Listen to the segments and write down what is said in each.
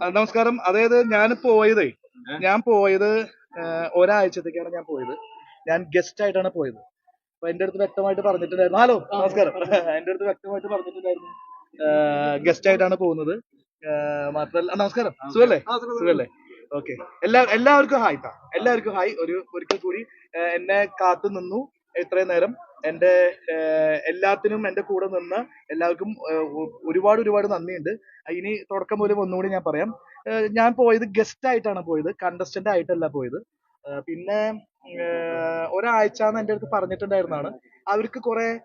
നമസ്കാരം. അതായത് ഞാൻ പോയതേ ഞാൻ പോയത് ഒരാഴ്ചത്തേക്കാണ് ഞാൻ പോയത്. ഞാൻ ഗസ്റ്റ് ആയിട്ടാണ് പോയത്. അപ്പൊ എന്റെ അടുത്ത് വ്യക്തമായിട്ട് പറഞ്ഞിട്ടുണ്ടായിരുന്നു. ഹലോ നമസ്കാരം. എന്റെ അടുത്ത് വ്യക്തമായിട്ട് പറഞ്ഞിട്ടുണ്ടായിരുന്നു. ഗസ്റ്റ് ആയിട്ടാണ് പോകുന്നത്. മാത്രല്ല നമസ്കാരം. സുഖല്ലേ? സുഖല്ലേ? ഓക്കെ. എല്ലാ എല്ലാവർക്കും ഹായ് എല്ലാവർക്കും ഹായ്. ഒരു ഒരിക്കൽ കൂടി എന്നെ കാത്തു നിന്നു ഇത്രയും നേരം. എന്റെ ആ, എല്ലാത്തിനും എന്റെ കൂടെ നിന്ന് എല്ലാവർക്കും ഒരുപാട് ഒരുപാട് നന്ദിയുണ്ട്. ഇനി തുടക്കം മുതൽ ഒന്നുകൂടി ഞാൻ പറയാം. ഞാൻ പോയത് ഗസ്റ്റ് ആയിട്ടാണ് പോയത്. കണ്ടസ്റ്റന്റ് ആയിട്ടല്ല പോയത്. പിന്നെ ഒരാഴ്ച എന്ന് എന്റെ അടുത്ത് പറഞ്ഞിട്ടുണ്ടായിരുന്നാണ്. അവർക്ക് കുറെ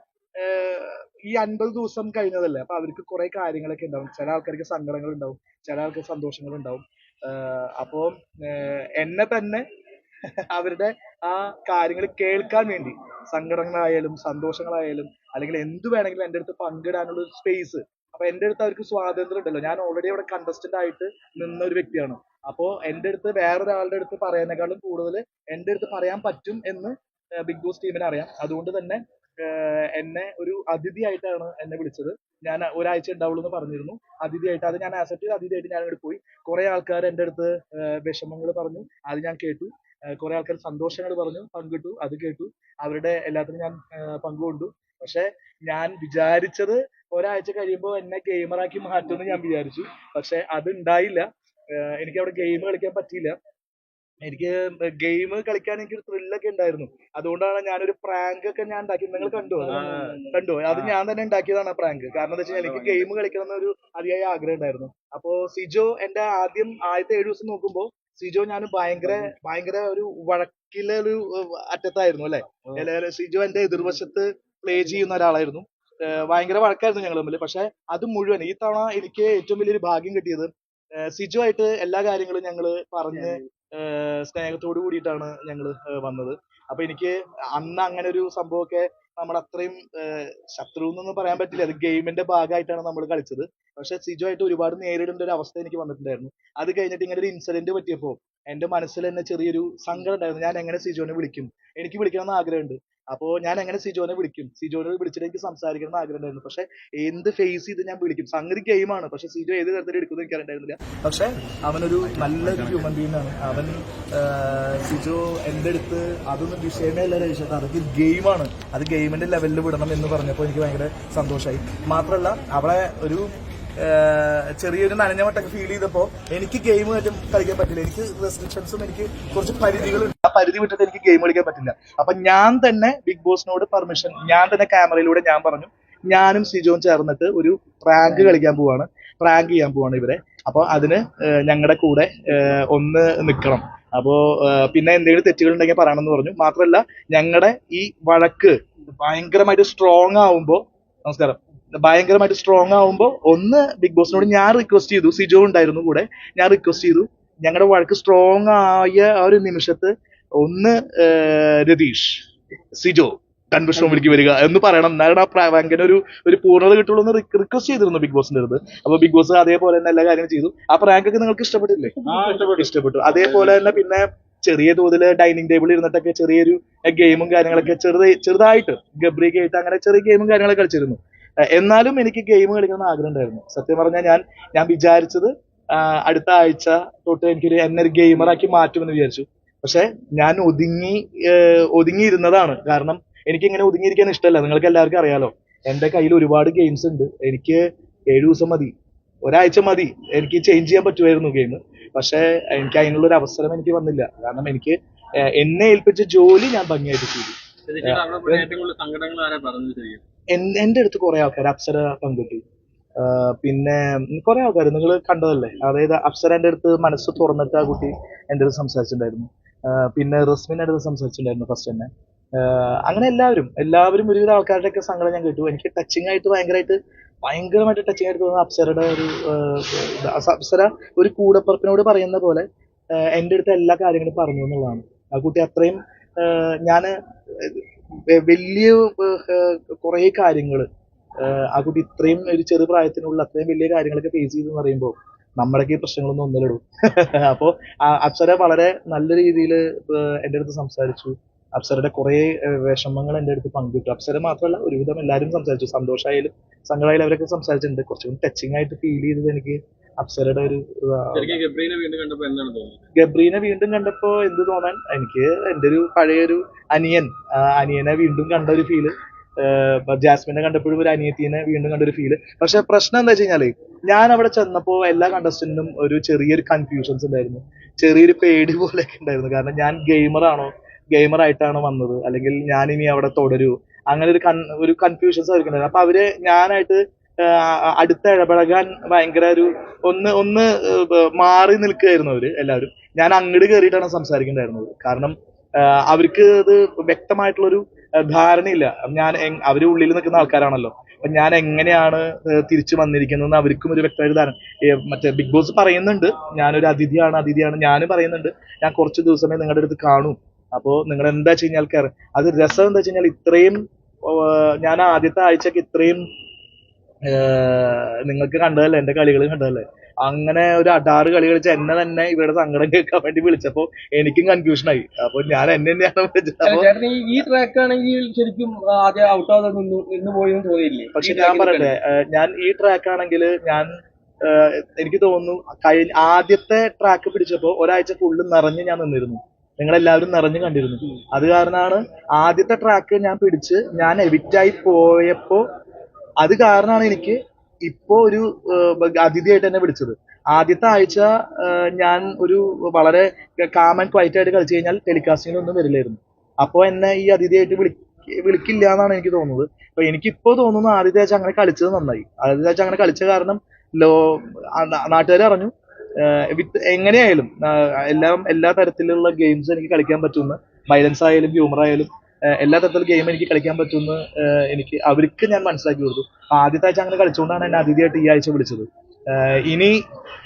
ഈ അൻപത് ദിവസം കഴിഞ്ഞതല്ലേ? അപ്പൊ അവർക്ക് കുറെ കാര്യങ്ങളൊക്കെ ഉണ്ടാവും. ചില ആൾക്കാർക്ക് സങ്കടങ്ങൾ ഉണ്ടാവും. ചില ആൾക്കാർക്ക് സന്തോഷങ്ങൾ ഉണ്ടാവും. അപ്പോ എന്നെ തന്നെ അവരുടെ ആ കാര്യങ്ങൾ കേൾക്കാൻ വേണ്ടി. സങ്കടങ്ങളായാലും സന്തോഷങ്ങളായാലും അല്ലെങ്കിൽ എന്ത് വേണമെങ്കിലും എന്റെ അടുത്ത് പങ്കിടാനുള്ള ഒരു സ്പേസ് അപ്പൊ എന്റെ അടുത്ത് അവർക്ക് സ്വാതന്ത്ര്യം ഉണ്ടല്ലോ. ഞാൻ ഓൾറെഡി അവിടെ കണ്ടസ്റ്റന്റ് ആയിട്ട് നിന്ന ഒരു വ്യക്തിയാണ്. അപ്പോ എന്റെ അടുത്ത് വേറൊരാളുടെ അടുത്ത് പറയുന്നേക്കാളും കൂടുതൽ എന്റെ അടുത്ത് പറയാൻ പറ്റും എന്ന് ബിഗ് ബോസ് ടീമിന് അറിയാം. അതുകൊണ്ട് തന്നെ എന്നെ ഒരു അതിഥിയായിട്ടാണ് എന്നെ വിളിച്ചത്. ഞാൻ ഒരാഴ്ച ഉണ്ടാവുള്ളൂ എന്ന് പറഞ്ഞിരുന്നു. അതിഥിയായിട്ട് അത് ഞാൻ ആക്സെപ്റ്റ് ചെയ്ത് അതിഥിയായിട്ട് ഞാൻ അങ്ങോട്ട് പോയി. കുറെ ആൾക്കാർ എന്റെ അടുത്ത് വിഷമങ്ങൾ പറഞ്ഞു. അത് ഞാൻ കേട്ടു. കുറെ ആൾക്കാർ സന്തോഷങ്ങൾ പറഞ്ഞു പങ്കിട്ടു അത് കേട്ടു. അവരുടെ എല്ലാത്തിനും ഞാൻ പങ്കുകൊണ്ടു. പക്ഷെ ഞാൻ വിചാരിച്ചത് ഒരാഴ്ച കഴിയുമ്പോൾ എന്നെ ഗെയിമറാക്കി മാറ്റുമെന്ന് ഞാൻ വിചാരിച്ചു. പക്ഷെ അത് ഉണ്ടായില്ല എനിക്ക് അവിടെ ഗെയിം കളിക്കാൻ പറ്റിയില്ല. എനിക്ക് ഗെയിം കളിക്കാൻ എനിക്ക് ഒരു ത്രില്ലൊക്കെ ഉണ്ടായിരുന്നു. അതുകൊണ്ടാണ് ഞാനൊരു പ്രാങ്ക് ഒക്കെ ഞാൻ ഉണ്ടാക്കി നിങ്ങൾ കണ്ടോ? കണ്ടോ? അത് ഞാൻ തന്നെ ഉണ്ടാക്കിയതാണ് ആ പ്രാങ്ക് കാരണം എന്താ വെച്ചാൽ എനിക്ക് ഗെയിം കളിക്കണം എന്നൊരു അതിയായ ആഗ്രഹം ഉണ്ടായിരുന്നു. അപ്പോ സിജോ എന്റെ ആദ്യം ആദ്യത്തെ ഏഴു ദിവസം നോക്കുമ്പോ സിജോ ഞാൻ ഭയങ്കര ഭയങ്കര ഒരു വഴക്കിലെ ഒരു അറ്റത്തായിരുന്നു അല്ലെ? സിജോ എന്റെ എതിർവശത്ത് പ്ലേ ചെയ്യുന്ന ഒരാളായിരുന്നു. ഭയങ്കര വഴക്കായിരുന്നു ഞങ്ങൾ തമ്മിൽ. പക്ഷെ അത് മുഴുവൻ ഈ തവണ എനിക്ക് ഏറ്റവും വലിയൊരു ഭാഗ്യം കിട്ടിയത് സിജോ ആയിട്ട് എല്ലാ കാര്യങ്ങളും ഞങ്ങൾ പറഞ്ഞ് സ്നേഹത്തോട് കൂടിയിട്ടാണ് ഞങ്ങൾ വന്നത്. അപ്പൊ എനിക്ക് അന്ന് അങ്ങനെ ഒരു സംഭവമൊക്കെ നമ്മൾ അത്രയും ശത്രു എന്നൊന്നും പറയാൻ പറ്റില്ല. അത് ഗെയിമിന്റെ ഭാഗമായിട്ടാണ് നമ്മൾ കളിച്ചത്. പക്ഷെ സിജോ ആയിട്ട് ഒരുപാട് നേരിടേണ്ട ഒരു അവസ്ഥ എനിക്ക് വന്നിട്ടുണ്ടായിരുന്നു. അത് കഴിഞ്ഞിട്ട് ഇങ്ങനെ ഒരു ഇൻസിഡന്റ് പറ്റിയപ്പോൾ എന്റെ മനസ്സിൽ തന്നെ ചെറിയൊരു സങ്കടം ഉണ്ടായിരുന്നു. ഞാൻ എങ്ങനെ സിജോനെ വിളിക്കും? എനിക്ക് വിളിക്കണം എന്ന് ആഗ്രഹമുണ്ട്. അപ്പോ ഞാൻ എങ്ങനെ സിജോനെ വിളിക്കും. സിജോനെ വിളിച്ചിട്ട് എനിക്ക് സംസാരിക്കണം എന്ന് ആഗ്രഹം ഉണ്ടായിരുന്നു പക്ഷെ എന്ത് ഫേസ് ചെയ്ത് ഞാൻ വിളിക്കും. സംഗതി ഗെയിമാണ് പക്ഷെ സിജോ ഏത് തരത്തിൽ എടുക്കുമെന്ന് എനിക്ക് അറിയണ്ടായിരുന്നില്ല. പക്ഷെ അവനൊരു നല്ലൊരു ഹ്യൂമൻ ബീങ് ആണ്. അവൻ സിജോ എന്റെ അടുത്ത് അതൊന്നും വിഷയമേ അല്ല രജിച്ചത് അതൊക്കെ ഗെയിമാണ് അത് ഗെയിമിന്റെ ലെവലിൽ വിടണം എന്ന് പറഞ്ഞപ്പോൾ എനിക്ക് ഭയങ്കര സന്തോഷമായി മാത്രമല്ല അവളെ ഒരു ചെറിയൊരു നനഞ്ഞമട്ടൊക്കെ ഫീൽ ചെയ്തപ്പോ എനിക്ക് ഗെയിം ആയിട്ടും കളിക്കാൻ പറ്റില്ല. എനിക്ക് റെസ്ട്രിക്ഷൻസും എനിക്ക് കുറച്ച് പരിധികളുണ്ട് ആ പരിധി വിട്ടിട്ട് എനിക്ക് ഗെയിം കളിക്കാൻ പറ്റില്ല. അപ്പൊ ഞാൻ തന്നെ ബിഗ് ബോസിനോട് പെർമിഷൻ ഞാൻ തന്നെ ക്യാമറയിലൂടെ ഞാൻ പറഞ്ഞു ഞാനും സിജോയും ചേർന്നിട്ട് ഒരു പ്രാങ്ക് കളിക്കാൻ പോവാണ്. പ്രാങ്ക് ചെയ്യാൻ പോവാണ് ഇവരെ. അപ്പൊ അതിന് ഞങ്ങളുടെ കൂടെ ഒന്ന് നിൽക്കണം അപ്പോ പിന്നെ എന്തെങ്കിലും തെറ്റുകൾ ഉണ്ടെങ്കിൽ പറയണമെന്ന് പറഞ്ഞു. മാത്രമല്ല ഞങ്ങളുടെ ഈ വഴക്ക് ഭയങ്കരമായിട്ട് സ്ട്രോങ് ആവുമ്പോ നമസ്കാരം. ഭയങ്കരമായിട്ട് സ്ട്രോങ് ആവുമ്പോൾ ഒന്ന് ബിഗ് ബോസിനോട് ഞാൻ റിക്വസ്റ്റ് ചെയ്തു സിജോ ഉണ്ടായിരുന്നു കൂടെ ഞാൻ റിക്വസ്റ്റ് ചെയ്തു. ഞങ്ങളുടെ വഴക്ക് സ്ട്രോങ് ആയ ആ ഒരു നിമിഷത്ത് ഒന്ന് രതീഷ് സിജോ കൺവെൻഷൻ വിളിക്ക് വരിക എന്ന് പറയണം. എന്നാലും ആ ഭയങ്കര ഒരു ഒരു പൂർണത കിട്ടുള്ളൂ എന്ന് റിക്വസ്റ്റ് ചെയ്തിരുന്നു ബിഗ് ബോസിന്റെ അടുത്ത്. അപ്പൊ ബിഗ് ബോസ് അതേപോലെ തന്നെ എല്ലാ കാര്യങ്ങളും ചെയ്തു. ആ പ്രാങ്ക് ഒക്കെ നിങ്ങൾക്ക് ഇഷ്ടപ്പെട്ടില്ലേ? ഇഷ്ടപ്പെട്ടു. അതേപോലെ തന്നെ പിന്നെ ചെറിയ തോതിൽ ഡൈനിങ് ടേബിൾ ഇരുന്നിട്ടൊക്കെ ചെറിയൊരു ഗെയിമും കാര്യങ്ങളൊക്കെ ചെറുതായി ചെറുതായിട്ട് ഗബ്രിയൊക്കെ ആയിട്ട് അങ്ങനെ ചെറിയ ഗെയിമും കാര്യങ്ങളൊക്കെ കളിച്ചിരുന്നു. എന്നാലും എനിക്ക് ഗെയിം കളിക്കണം ആഗ്രഹം ഉണ്ടായിരുന്നു സത്യം പറഞ്ഞാൽ ഞാൻ ഞാൻ വിചാരിച്ചത് അടുത്ത ആഴ്ച തൊട്ട് എനിക്കൊരു എന്നെ ഒരു ഗെയിമറാക്കി മാറ്റുമെന്ന് വിചാരിച്ചു. പക്ഷെ ഞാൻ ഒതുങ്ങി ഒതുങ്ങിയിരുന്നതാണ്. കാരണം എനിക്ക് ഇങ്ങനെ ഒതുങ്ങിയിരിക്കാൻ ഇഷ്ടമല്ല. നിങ്ങൾക്ക് എല്ലാവർക്കും അറിയാലോ എന്റെ കയ്യിൽ ഒരുപാട് ഗെയിംസ് ഉണ്ട്. എനിക്ക് ഏഴു ദിവസം മതി ഒരാഴ്ച മതി എനിക്ക് ചേഞ്ച് ചെയ്യാൻ പറ്റുമായിരുന്നു ഗെയിം പക്ഷേ എനിക്ക് അതിനുള്ള ഒരു അവസരം എനിക്ക് വന്നില്ല. കാരണം എനിക്ക് എന്നെ ഏൽപ്പിച്ച ജോലി ഞാൻ ഭംഗിയായിട്ട് ചെയ്തു. എന്റെ അടുത്ത് കുറെ ആൾക്കാർ അപ്സര പെൺകുട്ടി പിന്നെ കുറെ ആൾക്കാർ നിങ്ങൾ കണ്ടതല്ലേ? അതായത് അപ്സര അടുത്ത് മനസ്സ് തുറന്നിട്ട് ആ കുട്ടി എന്റെ അടുത്ത് സംസാരിച്ചിട്ടുണ്ടായിരുന്നു. പിന്നെ റസ്മിന്റെ അടുത്ത് സംസാരിച്ചിട്ടുണ്ടായിരുന്നു ഫസ്റ്റ് തന്നെ. അങ്ങനെ എല്ലാവരും എല്ലാവരും ഒരുവിധ ആൾക്കാരുടെ ഒക്കെ സങ്കടം ഞാൻ കേട്ടു. എനിക്ക് ടച്ചിങ് ആയിട്ട് ഭയങ്കരമായിട്ട് ഭയങ്കരമായിട്ട് ടച്ചിങ് ആയിട്ട് തോന്നുന്ന അപ്സരയുടെ ഒരു അപ്സര ഒരു കൂടപ്പറപ്പിനോട് പറയുന്ന പോലെ എന്റെ അടുത്ത് എല്ലാ കാര്യങ്ങളും പറഞ്ഞു എന്നുള്ളതാണ്. ആ കുട്ടി അത്രയും ഞാൻ വലിയ കുറേ കാര്യങ്ങൾ ആ കുട്ടി ഇത്രയും ഒരു ചെറു പ്രായത്തിനുള്ള അത്രയും വലിയ കാര്യങ്ങളൊക്കെ ഫേസ് ചെയ്തു എന്ന് പറയുമ്പോൾ നമ്മുടെയൊക്കെ ഈ പ്രശ്നങ്ങളൊന്നും ഒന്നിലിടും. അപ്പോൾ അപ്സര വളരെ നല്ല രീതിയിൽ എന്റെ അടുത്ത് സംസാരിച്ചു. അപ്സരയുടെ കുറേ വിഷമങ്ങൾ എന്റെ അടുത്ത് പങ്കിട്ടു. അപ്സര മാത്രമല്ല ഒരുവിധം എല്ലാവരും സംസാരിച്ചു. സന്തോഷമായാലും സങ്കടമായാലും അവരൊക്കെ സംസാരിച്ചിട്ടുണ്ട്. കുറച്ചും ടച്ചിങ് ആയിട്ട് ഫീൽ ചെയ്തത് എനിക്ക് അപ്സരയുടെ ഒരു. ഗബ്രീനെ വീണ്ടും കണ്ടപ്പോ എന്ത് തോന്നാൻ? എനിക്ക് എന്റെ ഒരു പഴയൊരു അനിയൻ അനിയനെ വീണ്ടും കണ്ട ഒരു ഫീൽ ജാസ്മിനെ കണ്ടപ്പോഴും ഒരു അനിയത്തിനെ വീണ്ടും കണ്ട ഒരു ഫീൽ പക്ഷെ പ്രശ്നം എന്താ വെച്ച് കഴിഞ്ഞാൽ ഞാൻ അവിടെ ചെന്നപ്പോ എല്ലാ കണ്ടസ്റ്റന്റിനും ഒരു ചെറിയൊരു കൺഫ്യൂഷൻസ് ഉണ്ടായിരുന്നു. ചെറിയൊരു പേടി പോലെയൊക്കെ ഉണ്ടായിരുന്നു. കാരണം ഞാൻ ഗെയിമർ ആണോ ഗെയിമർ ആയിട്ടാണ് വന്നത്? അല്ലെങ്കിൽ ഞാൻ ഇനി അവിടെ തുടരൂ? അങ്ങനെ ഒരു കൺ ഒരു കൺഫ്യൂഷൻസ് അവർക്ക് ഉണ്ടായിരുന്നു അപ്പൊ അവർ ഞാനായിട്ട് അടുത്ത് ഇടപഴകാൻ ഭയങ്കര ഒരു ഒന്ന് ഒന്ന് മാറി നിൽക്കുകയായിരുന്നു അവർ എല്ലാവരും. ഞാൻ അങ്ങോട്ട് കയറിയിട്ടാണ് സംസാരിക്കേണ്ടായിരുന്നത്. കാരണം അവർക്ക് അത് വ്യക്തമായിട്ടുള്ളൊരു ധാരണയില്ല. ഞാൻ അവർ ഉള്ളിൽ നിൽക്കുന്ന ആൾക്കാരാണല്ലോ. അപ്പൊ ഞാൻ എങ്ങനെയാണ് തിരിച്ചു വന്നിരിക്കുന്നതെന്ന് അവർക്കും ഒരു വ്യക്തമായ ധാരണ. മറ്റേ ബിഗ് ബോസ് പറയുന്നുണ്ട് ഞാനൊരു അതിഥിയാണ് അതിഥിയാണ് ഞാനും പറയുന്നുണ്ട് ഞാൻ കുറച്ച് ദിവസമേ നിങ്ങളുടെ അടുത്ത് കാണൂ. അപ്പോൾ നിങ്ങൾ എന്താ വെച്ച് കഴിഞ്ഞാൽ അത് രസം എന്താ വെച്ച് കഴിഞ്ഞാൽ ഇത്രയും ഞാൻ ആദ്യത്തെ ആഴ്ചക്ക് ഇത്രയും നിങ്ങൾക്ക് കണ്ടതല്ലേ? എന്റെ കളികൾ കണ്ടതല്ലേ? അങ്ങനെ ഒരു അടാറ് കളി കളിച്ച് എന്നെ തന്നെ ഇവരുടെ സങ്കടം കേൾക്കാൻ വേണ്ടി വിളിച്ചപ്പോ എനിക്കും കൺഫ്യൂഷൻ ആയി. അപ്പൊ ഞാൻ എന്നെ തന്നെയാണ് വിളിച്ചത്. ഈ- ട്രാക്ക് ആണെങ്കിൽ ശരിക്കും ആദ്യം ഔട്ട് ആവാതെ നിന്ന് നിന്ന് പോയി എന്ന് തോന്നിയില്ലേ പക്ഷെ ഞാൻ പറയട്ടെ ഞാൻ ഈ ട്രാക്ക് ആണെങ്കിൽ ഞാൻ എനിക്ക് തോന്നുന്നു കഴിഞ്ഞ ആദ്യത്തെ ട്രാക്ക് പിടിച്ചപ്പോ ഒരാഴ്ച ഫുള്ള് നിറഞ്ഞ് ഞാൻ നിന്നിരുന്നു. നിങ്ങളെല്ലാവരും നിറഞ്ഞു കണ്ടിരുന്നു. അത് കാരണമാണ് ആദ്യത്തെ ട്രാക്ക് ഞാൻ പിടിച്ച് ഞാൻ എവിക്റ്റ് ആയി പോയപ്പോ അത് കാരണമാണ് എനിക്ക് ഇപ്പോ ഒരു അതിഥിയായിട്ട് എന്നെ വിളിച്ചത്. ആദ്യത്തെ ആഴ്ച ഞാൻ ഒരു വളരെ കാം ആൻഡ് ക്വൈറ്റ് ആയിട്ട് കളിച്ചു കഴിഞ്ഞാൽ ടെലികാസ്റ്റിംഗിൽ ഒന്നും വരില്ലായിരുന്നു. അപ്പോ എന്നെ ഈ അതിഥിയായിട്ട് വിളി വിളിക്കില്ല എന്നാണ് എനിക്ക് തോന്നുന്നത്. അപ്പൊ എനിക്കിപ്പോ തോന്നുന്നു ആദ്യത്തെ ആഴ്ച അങ്ങനെ കളിച്ചത് നന്നായി. ആദ്യത്തെ ആഴ്ച അങ്ങനെ കളിച്ച കാരണം ലോ നാട്ടുകാർ അറിഞ്ഞു. വിത്ത് എങ്ങനെയായാലും എല്ലാം എല്ലാ തരത്തിലുള്ള ഗെയിംസ് എനിക്ക് കളിക്കാൻ പറ്റുമെന്ന്. വയലൻസ് ആയാലും ഹ്യൂമർ ആയാലും എല്ലാ തരത്തിലുള്ള ഗെയിം എനിക്ക് കളിക്കാൻ പറ്റുമെന്ന് എനിക്ക് അവർക്ക് ഞാൻ മനസ്സിലാക്കി കൊടുത്തു. ആദ്യത്തെ ആഴ്ച അങ്ങനെ കളിച്ചുകൊണ്ടാണ് എന്നെ അതിഥിയായിട്ട് ഈ ആഴ്ച വിളിച്ചത്. ഇനി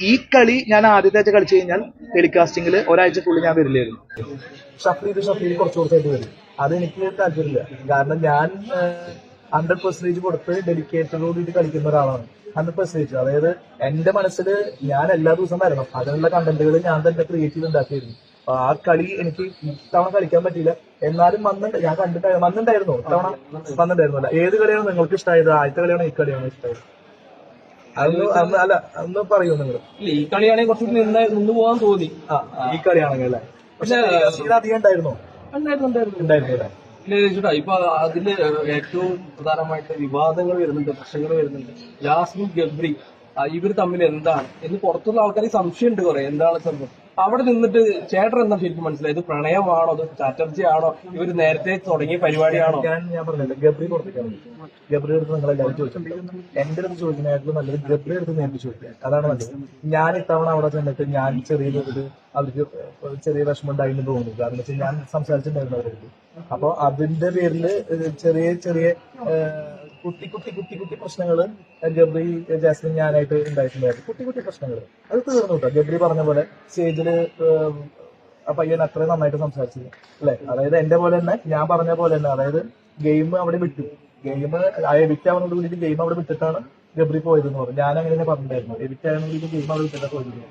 ഈ കളി ഞാൻ ആദ്യത്തെ ആഴ്ച കളിച്ചു കഴിഞ്ഞാൽ ടെലികാസ്റ്റിംഗിൽ ഒരാഴ്ചക്കുള്ളിൽ ഞാൻ വരില്ലായിരുന്നു. ഷഫ്ലി ഇത് ഷഫ്ലി കുറച്ച് കുറച്ചായിട്ട് വരും അതെനിക്ക് താല്പര്യമില്ല. കാരണം ഞാൻ ഹൺഡ്രഡ് പെർസെന്റേജ് കൊടുത്ത് ഡെഡിക്കേറ്റഡോട് കൂടി കളിക്കുന്ന ഒരാളാണ്. ഹൺഡ്രഡ് പെർസെന്റേജ് അതായത് എന്റെ മനസ്സിൽ ഞാൻ എല്ലാ ദിവസവും വരണം. അതിനുള്ള കണ്ടന്റുകൾ ഞാൻ തന്നെ ക്രിയേറ്റ് ചെയ്ത് ഉണ്ടാക്കിയിരുന്നു. ആ കളി എനിക്ക് ഇത്തവണ കളിക്കാൻ പറ്റിയില്ല. എന്നാലും വന്നിട്ട് ഞാൻ കണ്ടിട്ട് വന്നിട്ടായിരുന്നു ഇത്തവണ അല്ല ഏത് കളിയാണ് നിങ്ങൾക്ക് ഇഷ്ടമായത് ആദ്യത്തെ കളിയാണ് ഈ കളിയാണ് ഇഷ്ടമായത് അതൊന്ന് അന്ന് അല്ല അന്ന് പറയൂ നിങ്ങൾ ഇല്ല, ഈ കളിയാണെങ്കിൽ കുറച്ച് നിന്ന് നിന്ന് പോകാൻ തോന്നി. ആ ഈ കളിയാണെങ്കിൽ അല്ലേ? പക്ഷെ അധികം ഉണ്ടായിരുന്നോ? ഉണ്ടായിരുന്നു ഉണ്ടായിരുന്നു. ഉണ്ടായിരുന്നു അല്ലേ ചേട്ടാ ഇപ്പൊ അതിൽ ഏറ്റവും പ്രധാനമായിട്ട് വിവാദങ്ങൾ വരുന്നുണ്ട് പ്രശ്നങ്ങൾ വരുന്നുണ്ട്. ജാസ്മിൻ ഗബ്രി ആ, ഇവർ തമ്മിൽ എന്താണ്? എന്ന് പുറത്തുള്ള ആൾക്കാർ സംശയമുണ്ട് കുറെ. എന്താണ് സംഭവം? അവിടെ നിന്നിട്ട് ചേട്ടൻ എന്താ ശരിക്കും മനസ്സിലായത്? പ്രണയമാണോ അതോ ചാറ്റർജി ആണോ ഇവർ നേരത്തെ തുടങ്ങിയ പരിപാടിയാണോ? ഞാൻ പറഞ്ഞില്ല. ഗബ്രി പുറത്തേക്കാണ് ഗബ്രി എടുത്ത് നിങ്ങൾ എല്ലാവരും എന്റെ അടുത്ത് ചോദിക്കുന്നതായിട്ടുള്ള നല്ലത് ഗബ്രി എടുത്ത് നേരിട്ട് ചോദിക്കുക. അതാണ് നല്ലത്. ഞാൻ ഇത്തവണ അവിടെ ചെന്നിട്ട് ഞാൻ ചെറിയൊരു അവർക്ക് ചെറിയ വിഷമം ഉണ്ടായിരുന്നു തോന്നുന്നു. കാരണം വെച്ചാൽ ഞാൻ സംസാരിച്ചിട്ടുണ്ടായിരുന്നു അവരോട്. അപ്പൊ അതിന്റെ പേരിൽ ചെറിയ ചെറിയ കുട്ടി കുട്ടി കുട്ടി കുട്ടി പ്രശ്നങ്ങൾ ഗബ്രി ജാസ്മിൻ ഞാനായിട്ട് ഉണ്ടായിട്ടുണ്ടായിരുന്നു. കുട്ടി കുട്ടി പ്രശ്നങ്ങൾ അത് തീർന്നു കേട്ടോ ഗബ്രി പറഞ്ഞ പോലെ സ്റ്റേജിൽ ആ പയ്യൻ അത്രയും നന്നായിട്ട് സംസാരിച്ചത് അല്ലെ? അതായത് എന്റെ പോലെ തന്നെ ഞാൻ പറഞ്ഞ പോലെ തന്നെ അതായത് ഗെയിം അവിടെ വിട്ടു. ഗെയിം എവിക്റ്റ് ആവുന്നത് കൂടി ഗെയിം അവിടെ വിട്ടിട്ടാണ് ഗബ്രി പോയത് എന്ന് പറഞ്ഞു. ഞാൻ അങ്ങനെ പറഞ്ഞിട്ടുണ്ടായിരുന്നു. എവിക്റ്റ് ആവുന്നതോട് ഗെയിം അവിടെ വിട്ടിട്ടാണ് പോയത്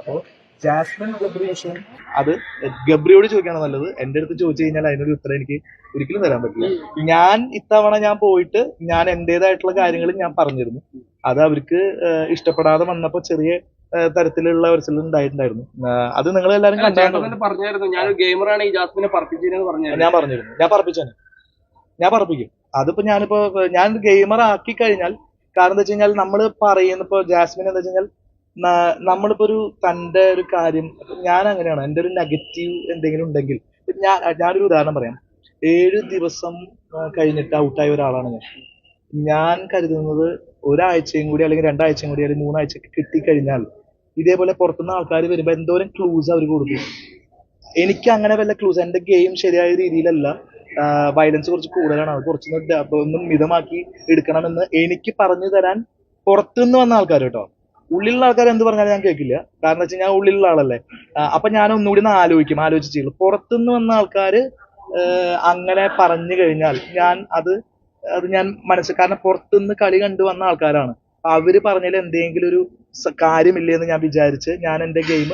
അപ്പോ ജാസ്മിൻ ഗബ്രി വിഷയം? അത് ഗബ്രിയോട് ചോദിക്കാണ് നല്ലത്. എന്റെ അടുത്ത് ചോദിച്ചു കഴിഞ്ഞാൽ അതിനൊരു ഉത്തരം എനിക്ക് ഒരിക്കലും തരാൻ പറ്റില്ല. ഞാൻ ഇത്തവണ ഞാൻ പോയിട്ട് ഞാൻ എന്റേതായിട്ടുള്ള കാര്യങ്ങൾ ഞാൻ പറഞ്ഞിരുന്നു. അത് അവർക്ക് ഇഷ്ടപ്പെടാതെ വന്നപ്പോ ചെറിയ തരത്തിലുള്ള ഒരു ഉണ്ടായിട്ടുണ്ടായിരുന്നു. അത് നിങ്ങൾ എല്ലാവരും പറഞ്ഞായിരുന്നു. ഞാനൊരു ഗെയിമറാണ് ഈ ജാസ്മിനെ പറഞ്ഞായിരുന്നു. ഞാൻ പറഞ്ഞിരുന്നു. ഞാൻ പറപ്പിച്ചു ഞാൻ പറപ്പിക്കും. അതിപ്പോ ഞാനിപ്പോ ഞാൻ ഗെയിമർ ആക്കി കഴിഞ്ഞാൽ കാരണം എന്താ വെച്ച് കഴിഞ്ഞാൽ നമ്മൾ പറയുന്ന ഇപ്പൊ ജാസ്മിൻ എന്താ വെച്ച് കഴിഞ്ഞാൽ നമ്മളിപ്പോ ഒരു തന്റെ ഒരു കാര്യം ഞാൻ അങ്ങനെയാണ് എന്റെ ഒരു നെഗറ്റീവ് എന്തെങ്കിലും ഉണ്ടെങ്കിൽ ഞാൻ ഞാനൊരു ഉദാഹരണം പറയാം. ഏഴ് ദിവസം കഴിഞ്ഞിട്ട് ഔട്ടായ ഒരാളാണ് ഞാൻ. ഞാൻ കരുതുന്നത് ഒരാഴ്ചയും കൂടി അല്ലെങ്കിൽ രണ്ടാഴ്ചയും കൂടി അല്ലെങ്കിൽ മൂന്നാഴ്ചയൊക്കെ കിട്ടിക്കഴിഞ്ഞാൽ ഇതേപോലെ പുറത്തുനിന്ന് ആൾക്കാർ വരുമ്പോൾ എന്തോരം ക്ലൂസ് അവർ കൊടുക്കും. എനിക്ക് അങ്ങനെ വല്ല ക്ലൂസ് എന്റെ ഗെയിം ശരിയായ രീതിയിലല്ല വയലൻസ് കുറച്ച് കൂടുതലാണ്. അത് കുറച്ചൊന്ന് മിതമാക്കി എടുക്കണമെന്ന് എനിക്ക് പറഞ്ഞു തരാൻ പുറത്തുനിന്ന് വന്ന ആൾക്കാർ കേട്ടോ. ഉള്ളിലുള്ള ആൾക്കാർ എന്ത് പറഞ്ഞാലും ഞാൻ കേൾക്കില്ല. കാരണം വെച്ചാൽ ഞാൻ ഉള്ളിലുള്ള ആളല്ലേ. അപ്പൊ ഞാൻ ഒന്നുകൂടി ഒന്ന് ആലോചിക്കും ആലോചിച്ച് ചെയ്യുള്ളൂ പുറത്തുനിന്ന് വന്ന ആൾക്കാർ അങ്ങനെ പറഞ്ഞു കഴിഞ്ഞാൽ ഞാൻ അത് അത് ഞാൻ മനസ്സിൽ കാരണം പുറത്തുനിന്ന് കളി കണ്ടു വന്ന ആൾക്കാരാണ്. അവർ പറഞ്ഞതിൽ എന്തെങ്കിലും ഒരു കാര്യമില്ലേ എന്ന് ഞാൻ വിചാരിച്ച് ഞാൻ എന്റെ ഗെയിം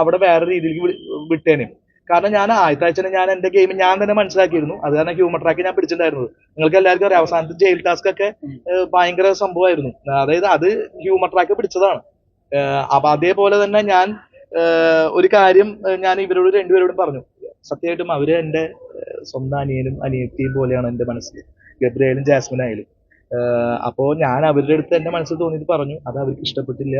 അവിടെ വേറെ രീതിയിലേക്ക് വിട്ടേനെ. കാരണം ഞാൻ ആദ്യത്തെ ആഴ്ച ഞാൻ എന്റെ ഗെയിം ഞാൻ തന്നെ മനസ്സിലാക്കിയിരുന്നു. അത് കാരണം ഹ്യൂമർ ട്രാക്ക് ഞാൻ പിടിച്ചിട്ടുണ്ടായിരുന്നത് നിങ്ങൾക്ക് എല്ലാവർക്കും അറിയാം അവസാനത്തെ ജയിൽ ടാസ്ക് ഒക്കെ ഭയങ്കര സംഭവമായിരുന്നു. അതായത് അത് ഹ്യൂമർ ട്രാക്ക് പിടിച്ചതാണ്. അപ്പൊ അതേപോലെ തന്നെ ഞാൻ ഒരു കാര്യം ഞാൻ ഇവരോട് രണ്ടുപേരോടും പറഞ്ഞു. സത്യമായിട്ടും അവർ എന്റെ സ്വന്തം അനിയനും അനിയത്തിയും പോലെയാണ് എന്റെ മനസ്സിൽ. ഗബ്രിയേലും ജാസ്മിൻ ആയാലും ഏഹ് അപ്പോ ഞാൻ അവരുടെ അടുത്ത് എന്റെ മനസ്സിൽ തോന്നിയത് പറഞ്ഞു. അത് അവർക്ക് ഇഷ്ടപ്പെട്ടില്ല.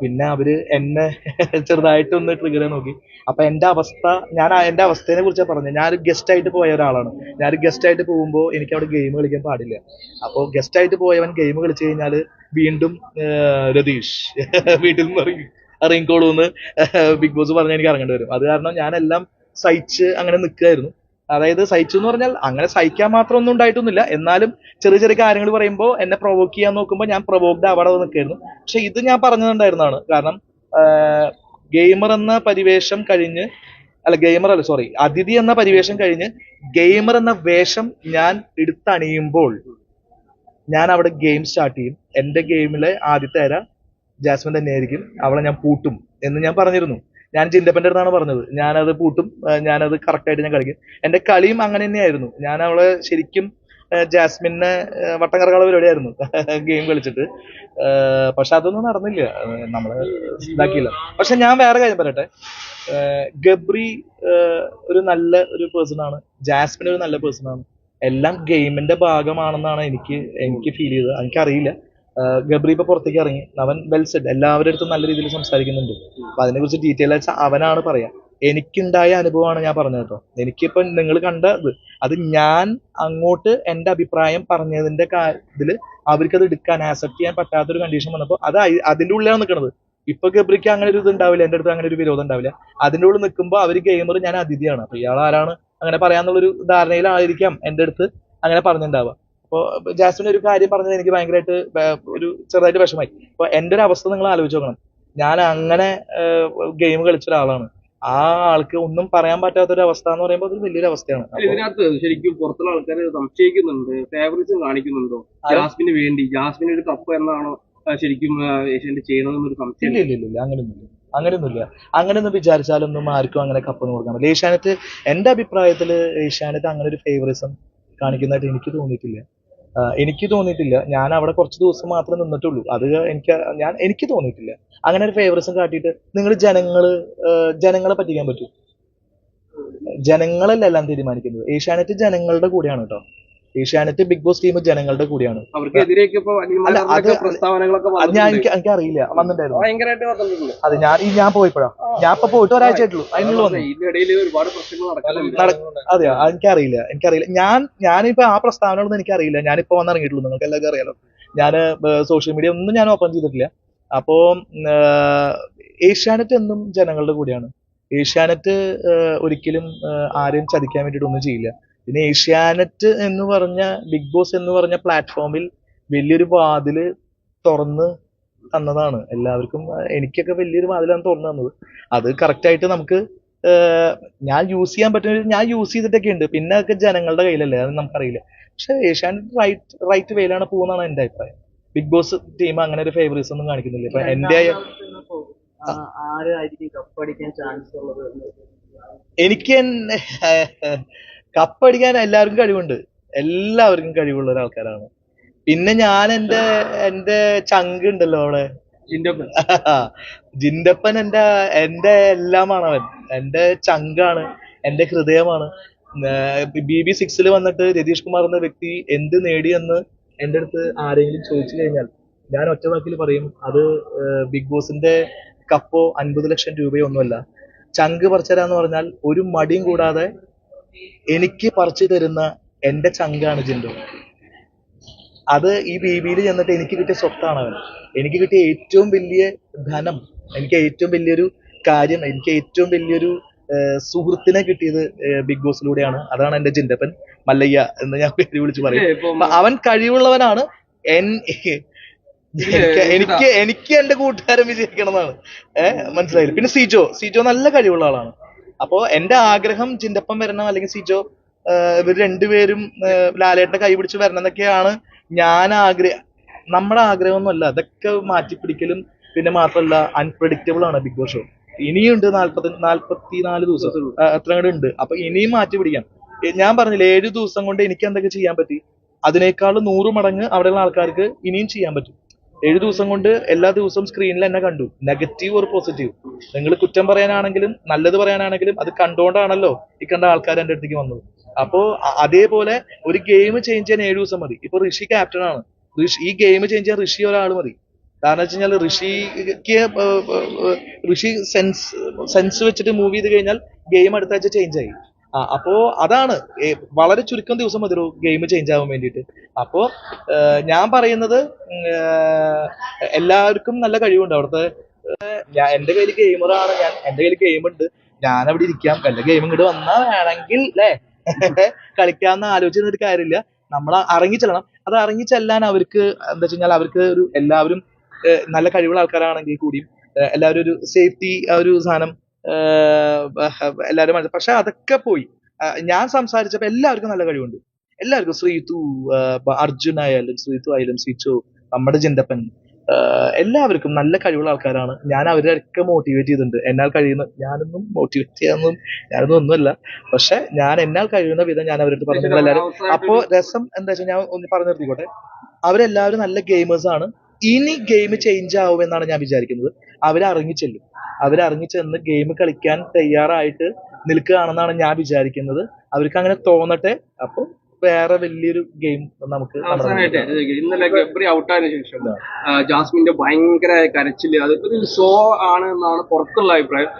പിന്നെ അവർ എന്നെ ചെറുതായിട്ടൊന്ന് ട്രിഗർ നോക്കി. അപ്പൊ എന്റെ അവസ്ഥ ഞാൻ എന്റെ അവസ്ഥയെ കുറിച്ചാണ് പറഞ്ഞത്. ഞാനൊരു ഗസ്റ്റ് ആയിട്ട് പോയ ഒരാളാണ്. ഞാനൊരു ഗസ്റ്റ് ആയിട്ട് പോകുമ്പോൾ എനിക്ക് അവിടെ ഗെയിം കളിക്കാൻ പാടില്ല. അപ്പോൾ ഗസ്റ്റ് ആയിട്ട് പോയവൻ ഗെയിം കളിച്ചു കഴിഞ്ഞാൽ വീണ്ടും രതീഷ് വീട്ടിൽ നിന്ന് ഇറങ്ങി ഇറങ്ങിക്കോളൂന്ന് ബിഗ് ബോസ് പറഞ്ഞ് എനിക്ക് ഇറങ്ങേണ്ടി വരും. അത് കാരണം ഞാനെല്ലാം സഹിച്ച് അങ്ങനെ നിൽക്കുകയായിരുന്നു അതായത് സഹിച്ചു എന്ന് പറഞ്ഞാൽ അങ്ങനെ സഹിക്കാൻ മാത്രം ഒന്നും ഉണ്ടായിട്ടൊന്നുമില്ല. എന്നാലും ചെറിയ ചെറിയ കാര്യങ്ങൾ പറയുമ്പോൾ എന്നെ പ്രൊവോക്ക് ചെയ്യാൻ നോക്കുമ്പോൾ ഞാൻ പ്രൊവോക്ഡ് അവിടെ നിൽക്കായിരുന്നു പക്ഷെ ഇത് ഞാൻ പറഞ്ഞിട്ടുണ്ടായിരുന്നതാണ് കാരണം ഗെയിമർ എന്ന പരിവേഷം കഴിഞ്ഞ് അല്ല ഗെയിമർ അല്ല സോറി അതിഥി എന്ന പരിവേഷം കഴിഞ്ഞ് ഗെയിമർ എന്ന വേഷം ഞാൻ എടുത്തണിയുമ്പോൾ ഞാൻ അവിടെ ഗെയിം സ്റ്റാർട്ട് ചെയ്യും. എന്റെ ഗെയിമിലെ ആദ്യത്തെ അര ജാസ്മിൻ തന്നെയായിരിക്കും. അവളെ ഞാൻ പൂട്ടും എന്ന് ഞാൻ പറഞ്ഞിരുന്നു. ഞാൻ ജിൻഡപ്പന്റെ അടുത്താണ് പറഞ്ഞത്. ഞാനത് പൂട്ടും ഞാനത് കറക്റ്റായിട്ട് ഞാൻ കളിക്കും. എന്റെ കളിയും അങ്ങനെ തന്നെയായിരുന്നു. ഞാൻ അവളെ ശരിക്കും ജാസ്മിനെ വട്ടം കറക്കാനുള്ള പരിപാടിയായിരുന്നു. ഗെയിം കളിച്ചിട്ട്. പക്ഷെ അതൊന്നും നടന്നില്ല. നമ്മൾ ഇതാക്കിയില്ല. പക്ഷെ ഞാൻ വേറെ കാര്യം പറയട്ടെ. ഗബ്രി ഒരു നല്ല ഒരു പേഴ്സൺ ആണ്. ജാസ്മിൻ ഒരു നല്ല പേഴ്സൺ ആണ്. എല്ലാം ഗെയിമിന്റെ ഭാഗമാണെന്നാണ് എനിക്ക് എനിക്ക് ഫീൽ ചെയ്തത്. എനിക്കറിയില്ല. ഗബ്രി ഇപ്പൊ പുറത്തേക്ക് ഇറങ്ങി. അവൻ വെൽ സെഡ് എല്ലാവരുടെ അടുത്തും നല്ല രീതിയിൽ സംസാരിക്കുന്നുണ്ട്. അപ്പൊ അതിനെ കുറിച്ച് ഡീറ്റെയിൽ ആയിട്ട് അവനാണ് പറയാ. എനിക്കുണ്ടായ അനുഭവമാണ് ഞാൻ പറഞ്ഞത് കേട്ടോ. എനിക്കിപ്പോ നിങ്ങൾ കണ്ടത് അത് ഞാൻ അങ്ങോട്ട് എന്റെ അഭിപ്രായം പറഞ്ഞതിന്റെ കാര്യത്തിൽ അവർക്ക് അത് എടുക്കാൻ ആക്സെപ്റ്റ് ചെയ്യാൻ പറ്റാത്തൊരു കണ്ടീഷൻ വന്നപ്പോൾ അത് അതിന്റെ ഉള്ളിലാണ് നിൽക്കുന്നത് ഇപ്പൊ ഗബ്രിക്ക് അങ്ങനെ ഒരു ഇത് ഉണ്ടാവില്ല എന്റെ അടുത്ത് അങ്ങനെ ഒരു വിരോധം ഉണ്ടാവില്ല. അതിന്റെ ഉള്ളിൽ നിൽക്കുമ്പോൾ അവർ ഗെയിമർ ഞാൻ അതിഥിയാണ്. അപ്പൊ ഇയാൾ ആരാണ് അങ്ങനെ പറയാന്നുള്ളൊരു ധാരണയിലായിരിക്കാം എന്റെ അടുത്ത് അങ്ങനെ പറഞ്ഞിട്ടുണ്ടാവുക അപ്പോ ജാസ്മിൻ ഒരു കാര്യം പറഞ്ഞത് എനിക്ക് ഭയങ്കരമായിട്ട് ഒരു ചെറുതായിട്ട് വിഷമായി അപ്പൊ എന്റെ ഒരു അവസ്ഥ നിങ്ങൾ ആലോചിച്ച് നോക്കണം. ഞാൻ അങ്ങനെ ഗെയിം കളിച്ച ഒരാളാണ്. ആ ആൾക്ക് ഒന്നും പറയാൻ പറ്റാത്ത ഒരു അവസ്ഥ എന്ന് പറയുമ്പോൾ അത് വലിയൊരു അവസ്ഥയാണ്. ഇതിനകത്ത് ശരിക്കും പുറത്തുള്ള ആൾക്കാർ സംശയിക്കുന്നുണ്ട് ഫേവറിസം കാണിക്കുന്നുണ്ടോ? ജാസ്മിന് വേണ്ടി. ജാസ്മിന് ഒരു കപ്പ് എന്നാണോ ശരിക്കും ഏഷ്യന്റ് ചെയ്യണമെന്നൊരു സംശയം. ഇല്ല ഇല്ല ഇല്ല ഇല്ല അങ്ങനെയൊന്നുമില്ല. അങ്ങനെയൊന്നുമില്ല. അങ്ങനെയൊന്നും വിചാരിച്ചാലൊന്നും ആർക്കും അങ്ങനെ കപ്പൊന്നും കൊടുക്കാൻ പറ്റില്ല. ഏഷ്യാനെറ്റ് എന്റെ അഭിപ്രായത്തിൽ ഏഷ്യാനെറ്റ് അങ്ങനെ ഒരു ഫേവറിസം കാണിക്കുന്നതായിട്ട് എനിക്ക് തോന്നിയിട്ടില്ല. എനിക്ക് തോന്നിയിട്ടില്ല. ഞാൻ അവിടെ കുറച്ച് ദിവസം മാത്രമേ നിന്നിട്ടുള്ളൂ. അത് എനിക്ക് ഞാൻ എനിക്ക് തോന്നിയിട്ടില്ല. അങ്ങനെ ഒരു ഫേവറിസം കാട്ടിയിട്ട് നിങ്ങൾ ജനങ്ങൾ ജനങ്ങളെ പറ്റിക്കാൻ പറ്റും. ജനങ്ങളല്ല എല്ലാം തീരുമാനിക്കുന്നത്. ഏഷ്യാനെറ്റ് ജനങ്ങളുടെ കൂടെയാണ് കേട്ടോ. ഏഷ്യാനെറ്റ് ബിഗ് ബോസ് ടീം ജനങ്ങളുടെ കൂടിയാണ്. അത് ഞാൻ എനിക്ക് എനിക്ക് അറിയില്ല. വന്നിട്ടുണ്ടായിരുന്നു? അത് ഞാൻ ഈ ഞാൻ പോയപ്പോഴാ. ഞാൻ ഇപ്പൊ പോയിട്ട് ഒരാഴ്ച ആയിട്ടുള്ളൂ അതിനുള്ളിൽ ഒരുപാട് പ്രശ്നങ്ങൾ നടക്കുന്നുണ്ട്. നട- അതെയോ? അത് എനിക്കറിയില്ല എനിക്കറിയില്ല ഞാൻ ഞാനിപ്പോ ആ പ്രസ്താവനകളൊന്നും എനിക്കറിയില്ല ഞാനിപ്പോ വന്നിറങ്ങിയിട്ടുള്ളൂ. നിങ്ങൾക്ക് എല്ലാവർക്കും അറിയാലോ. ഞാൻ സോഷ്യൽ മീഡിയ ഒന്നും ഞാൻ ഓപ്പൺ ചെയ്തിട്ടില്ല. അപ്പോ ഏഷ്യാനെറ്റ് എന്നും ജനങ്ങളുടെ കൂടിയാണ്. ഏഷ്യാനെറ്റ് ഒരിക്കലും ആരെയും ചതിക്കാൻ വേണ്ടിയിട്ട് ഒന്നും ചെയ്യില്ല. പിന്നെ ഏഷ്യാനെറ്റ് എന്ന് പറഞ്ഞ ബിഗ് ബോസ് എന്ന് പറഞ്ഞ പ്ലാറ്റ്ഫോമിൽ വലിയൊരു വാതിൽ തുറന്ന് തന്നതാണ്. എല്ലാവർക്കും എനിക്കൊക്കെ വലിയൊരു വാതിലാണ് തുറന്നു തന്നത്. അത് കറക്റ്റായിട്ട് നമുക്ക് ഞാൻ യൂസ് ചെയ്യാൻ പറ്റുന്ന ഞാൻ യൂസ് ചെയ്തിട്ടൊക്കെ ഉണ്ട്. പിന്നെ ഒക്കെ ജനങ്ങളുടെ കയ്യിലല്ലേ? അത് നമുക്കറിയില്ല. പക്ഷെ ഏഷ്യാനെറ്റ് റൈറ്റ് റൈറ്റ് വേയിലാണ് പോകുന്നതാണ് എന്റെ അഭിപ്രായം. ബിഗ് ബോസ് ടീം അങ്ങനെ ഒരു ഫേവറേറ്റ്സ് ഒന്നും കാണിക്കുന്നില്ല. ഇപ്പൊ എന്റെ എനിക്ക് കപ്പടിക്കാൻ എല്ലാവർക്കും കഴിവുണ്ട്. എല്ലാവർക്കും കഴിവുള്ള ഒരാൾക്കാരാണ്. പിന്നെ ഞാൻ എന്റെ എന്റെ ചങ്ക് ഉണ്ടല്ലോ അവിടെ. ജിൻഡപ്പൻ. ജിൻഡപ്പൻ എന്റെ എന്റെ എല്ലാമാണ് അവൻ. എന്റെ ചങ്കാണ്. എന്റെ ഹൃദയമാണ്. ബി ബി സിക്സിൽ വന്നിട്ട് രതീഷ് കുമാർ എന്ന വ്യക്തി എന്ത് നേടിയെന്ന് എന്റെ അടുത്ത് ആരെങ്കിലും ചോദിച്ചു കഴിഞ്ഞാൽ ഞാൻ ഒറ്റ വാക്കിൽ പറയും. അത് ബിഗ് ബോസിന്റെ കപ്പോ അൻപത് ലക്ഷം രൂപയോ ഒന്നുമല്ല. ചങ്ക് പറിച്ചരാന്ന് പറഞ്ഞാൽ ഒരു മടിയും കൂടാതെ എനിക്ക് പറിച്ചു തരുന്ന എന്റെ ചങ്കാണ് ജിൻഡു. അത് ഈ ബി ബിയിൽ ചെന്നിട്ട് എനിക്ക് കിട്ടിയ സ്വത്താണ് അവൻ എനിക്ക് കിട്ടിയ ഏറ്റവും വലിയ ധനം എനിക്ക് ഏറ്റവും വലിയൊരു കാര്യം എനിക്ക് ഏറ്റവും വലിയൊരു സുഹൃത്തിനെ കിട്ടിയത് ബിഗ് ബോസിലൂടെയാണ്. അതാണ് എന്റെ ജിൻഡപ്പൻ മല്ലയ്യ എന്ന് ഞാൻ പേര് വിളിച്ചു പറയും. അവൻ കഴിവുള്ളവനാണ്. എൻ എനിക്ക് എനിക്ക് എനിക്ക് എന്റെ കൂട്ടുകാരൻ വിജയിക്കണം എന്നാണ് ഏഹ് മനസ്സിലായില്ല? പിന്നെ സിജോ. സിജോ നല്ല കഴിവുള്ള ആളാണ്. അപ്പോ എന്റെ ആഗ്രഹം ചിന്തപ്പം വരണം അല്ലെങ്കിൽ സിജോ ഇവർ രണ്ടുപേരും ലാലേട്ടനെ ലാലേട്ടന്റെ കൈ പിടിച്ച് വരണം എന്നൊക്കെയാണ് ഞാൻ ആഗ്രഹ നമ്മുടെ ആഗ്രഹമൊന്നുമല്ല. അതൊക്കെ മാറ്റിപ്പിടിക്കലും പിന്നെ മാത്രമല്ല അൺപ്രഡിക്റ്റബിൾ ആണ് ബിഗ് ബോസ് ഷോ. ഇനിയുണ്ട് നാല്പത്തി നാല്പത്തിനാല് ദിവസം. ദിവസത്തിൽ അത്ര കൂടെ ഉണ്ട്. അപ്പൊ ഇനിയും മാറ്റി പിടിക്കാം ഞാൻ പറഞ്ഞില്ല ഏഴ് ദിവസം കൊണ്ട് എനിക്ക് എന്തൊക്കെ ചെയ്യാൻ പറ്റി? അതിനേക്കാൾ നൂറ് മടങ്ങ് അവിടെയുള്ള ആൾക്കാർക്ക് ഇനിയും ചെയ്യാൻ പറ്റും. ഏഴ് ദിവസം കൊണ്ട് എല്ലാ ദിവസവും സ്ക്രീനിൽ എന്നെ കണ്ടു. നെഗറ്റീവ് ഒരു പോസിറ്റീവ് നിങ്ങൾ കുറ്റം പറയാനാണെങ്കിലും നല്ലത് പറയാനാണെങ്കിലും അത് കണ്ടുകൊണ്ടാണല്ലോ ഈ കണ്ട ആൾക്കാർ എന്റെ അടുത്തേക്ക് വന്നത്. അപ്പോ അതേപോലെ ഒരു ഗെയിം ചേഞ്ച് ചെയ്യാൻ ഏഴ് ദിവസം മതി. ഇപ്പൊ ഋഷി ക്യാപ്റ്റൻ ആണ്. ഋഷി ഈ ഗെയിം ചേഞ്ച് ചെയ്യാൻ ഋഷി ഒരാൾ മതി. കാരണം വെച്ച് കഴിഞ്ഞാൽ ഋഷിക്ക് ഋഷി സെൻസ് സെൻസ് വെച്ചിട്ട് മൂവ് ചെയ്ത് കഴിഞ്ഞാൽ ഗെയിം അടുത്താഴ്ച ചേഞ്ച് ആയി. അപ്പോ അതാണ്. വളരെ ചുരുക്കം ദിവസം മതി ഗെയിം ചേഞ്ച് ആവാൻ വേണ്ടിയിട്ട്. അപ്പോ ഞാൻ പറയുന്നത് എല്ലാവർക്കും നല്ല കഴിവുണ്ട്. അവിടുത്തെ എന്റെ കയ്യിൽ ഗെയിമറാണ് ഞാൻ എന്റെ കയ്യിൽ ഗെയിം ഉണ്ട്. ഞാൻ അവിടെ ഇരിക്കാം. വല്ല ഗെയിം ഇങ്ങോട്ട് വന്നാ വേണമെങ്കിൽ അല്ലേ കളിക്കാന്ന് ആലോചിച്ചിരുന്നിട്ട് കാര്യമില്ല. നമ്മൾ ഇറങ്ങിച്ചെല്ലണം അത് ഇറങ്ങിച്ചെല്ലാൻ അവർക്ക് എന്താ വെച്ച് കഴിഞ്ഞാൽ അവർക്ക് ഒരു എല്ലാവരും നല്ല കഴിവുള്ള ആൾക്കാരാണെങ്കിൽ കൂടിയും എല്ലാവരും ഒരു സേഫ്റ്റി ആ ഒരു സാധനം എല്ലാവരും മനസ്സിൽ പക്ഷെ അതൊക്കെ പോയി. ഞാൻ സംസാരിച്ചപ്പോ എല്ലാവർക്കും നല്ല കഴിവുണ്ട്. എല്ലാവർക്കും ശ്രീതു അർജുൻ ആയാലും ശ്രീതു ആയാലും ശ്രീച്ചു നമ്മുടെ ചിന്തപ്പൻ എല്ലാവർക്കും നല്ല കഴിവുള്ള ആൾക്കാരാണ്. ഞാൻ അവരെയൊക്കെ മോട്ടിവേറ്റ് ചെയ്തിട്ടുണ്ട്. എന്നാൽ കഴിയുന്ന ഞാനൊന്നും മോട്ടിവേറ്റ് ചെയ്യാനൊന്നും ഞാനൊന്നും ഒന്നുമല്ല. പക്ഷെ ഞാൻ എന്നാൽ കഴിയുന്ന വിധം ഞാൻ അവരോട് പറഞ്ഞു. എല്ലാവരും അപ്പോ രസം എന്താ വെച്ചാൽ ഞാൻ ഒന്ന് പറഞ്ഞു നിർത്തിക്കോട്ടെ. അവരെല്ലാവരും നല്ല ഗെയിമേഴ്സ് ആണ്. ഇനി ഗെയിം ചേഞ്ച് ആവുമെന്നാണ് ഞാൻ വിചാരിക്കുന്നത്. അവരറിഞ്ഞിച്ചെല്ലും അവരറിഞ്ഞിച്ചെന്ന് ഗെയിം കളിക്കാൻ തയ്യാറായിട്ട് നിൽക്കുകയാണെന്നാണ് ഞാൻ വിചാരിക്കുന്നത്. അവർക്ക് അങ്ങനെ തോന്നട്ടെ. അപ്പൊ വേറെ വലിയൊരു ഗെയിം നമുക്ക്. ഇന്നലെ ഗബ്രി ഔട്ടായതിനു ശേഷം ആ, ജാസ്മിന്റെ ഭയങ്കര കരച്ചിൽ. അത് ഒരു ഷോ ആണ് എന്നാണ് പുറത്തുള്ള അഭിപ്രായം.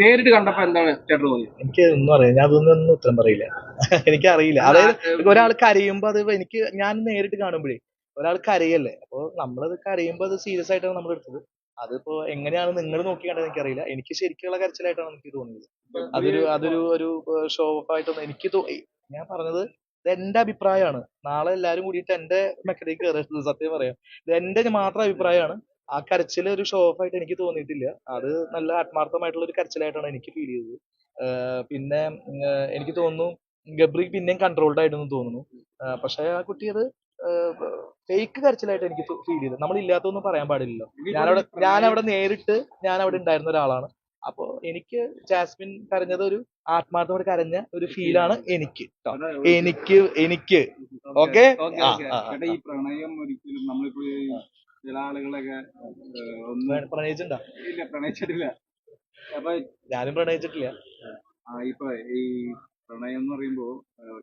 നേരിട്ട് കണ്ടപ്പോ എന്താണ് ചേട്ടൻ തോന്നിയത്? എനിക്ക് ഒന്നും അറിയാം ഞാൻ അതൊന്നും ഒന്നും ഉത്തരം പറയില്ല. എനിക്ക് അറിയില്ല അതായത് ഒരാൾ കരയുമ്പോ അത് എനിക്ക് ഞാൻ നേരിട്ട് കാണുമ്പോഴേ ഒരാൾ കരയല്ലേ? അപ്പൊ നമ്മളത് കരയുമ്പോ അത് സീരിയസ് ആയിട്ടാണ് നമ്മൾ എടുത്തത് അതിപ്പോ എങ്ങനെയാണ് നിങ്ങൾ നോക്കി കണ്ടത് എനിക്കറിയില്ല. എനിക്ക് ശരിക്കുള്ള കരച്ചിലായിട്ടാണ് എനിക്ക് തോന്നിയത്. അതൊരു അതൊരു ഒരു ഷോ ഓഫ് ആയിട്ടൊന്നും എനിക്ക് ഞാൻ പറഞ്ഞത് ഇത് എന്റെ അഭിപ്രായമാണ്. നാളെ എല്ലാരും കൂടിയിട്ട് എന്റെ മെക്കലേക്ക് കയറരുത് സത്യം പറയാം. ഇത് എന്റെ മാത്രം അഭിപ്രായമാണ്. ആ കരച്ചിൽ ഒരു ഷോ ഓഫ് ആയിട്ട് എനിക്ക് തോന്നിയിട്ടില്ല. അത് നല്ല ആത്മാർത്ഥമായിട്ടുള്ള ഒരു കരച്ചിലായിട്ടാണ് എനിക്ക് ഫീൽ ചെയ്തത്. പിന്നെ എനിക്ക് തോന്നുന്നു ഗബ്രി പിന്നെയും കൺട്രോൾഡ് ആയിട്ടെന്ന് തോന്നുന്നു. പക്ഷെ ആ കുട്ടി അത് ഫേക്ക് കരച്ചിലായിട്ട് എനിക്ക് ഫീൽ ചെയ്തത്. നമ്മൾ ഇല്ലാത്തൊന്നും പറയാൻ പാടില്ലല്ലോ. ഞാനവിടെ ഞാനവിടെ നേരിട്ട് ഞാൻ അവിടെ ഉണ്ടായിരുന്ന ഒരാളാണ്. അപ്പോ എനിക്ക് ജാസ്മിൻ കരഞ്ഞത് ഒരു ആത്മാർത്ഥമായിട്ട് കരഞ്ഞ ഒരു ഫീലാണ് എനിക്ക്. എനിക്ക് എനിക്ക്. ഓക്കെ ഈ പ്രണയം ഒരിക്കലും നമ്മളിപ്പോ ചില ആളുകളൊക്കെ പ്രണയിച്ചിട്ടുണ്ടോ? ഇല്ല പ്രണയിച്ചിട്ടില്ല. അപ്പൊ ഞാനും പ്രണയിച്ചിട്ടില്ല. ഇപ്പൊ ഈ പ്രണയം എന്ന് പറയുമ്പോ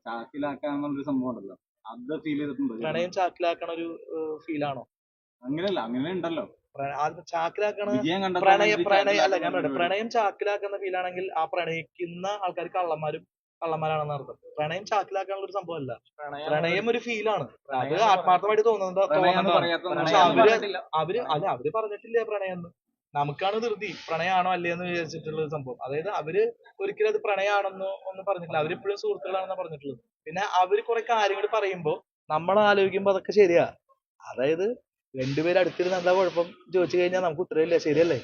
ചാക്കിലാക്കാന്നുള്ളൊരു സംഭവം ഉണ്ടല്ലോ. ഫീൽ ചെയ്തിട്ടുണ്ട്. പ്രണയം ചാക്കിലാക്കണ ഒരു ഫീലാണോ അങ്ങനെയല്ല അങ്ങനെ ഉണ്ടല്ലോ. ചാക്കിലാക്കണ പ്രണയ പ്രണയ പ്രണയം പ്രണയം അല്ല ഞാൻ പറയട്ടെ പ്രണയം ചാക്കിലാക്കുന്ന ഫീലാണെങ്കിൽ ആ പ്രണയിക്കുന്ന ആൾക്കാർ കള്ളന്മാരും കള്ളന്മാരാണെന്ന് അർത്ഥം. പ്രണയം ചാക്കിലാക്കാനുള്ള ഒരു സംഭവമല്ല. പ്രണയം ഒരു ഫീലാണ് അത് ആത്മാർത്ഥമായിട്ട് തോന്നുന്നത് എന്ന് തോന്നുന്നതാണ് പറയാത്ത പക്ഷെ അവർ അവർ അല്ല അവർ പറഞ്ഞിട്ടില്ല പ്രണയം എന്ന് നമുക്കാണ് ധൃതി. പ്രണയമാണോ അല്ലേ എന്ന് വിചാരിച്ചിട്ടുള്ള ഒരു സംഭവം. അതായത് അവർ ഒരിക്കലും അത് പ്രണയമാണെന്നോ ഒന്നും പറഞ്ഞിട്ടില്ല. അവരിപ്പോഴും സുഹൃത്തുക്കളാണെന്നാ പറഞ്ഞിട്ടുള്ളത്. പിന്നെ അവർ കുറെ കാര്യങ്ങൾ പറയുമ്പോൾ നമ്മൾ ആലോചിക്കുമ്പോ അതൊക്കെ ശരിയാ. അതായത് രണ്ടുപേരും അടുത്തിരുന്ന് എന്താ കുഴപ്പം? ചോദിച്ചു കഴിഞ്ഞാൽ നമുക്ക് ഉത്തരവില്ല. ശരിയല്ലേ?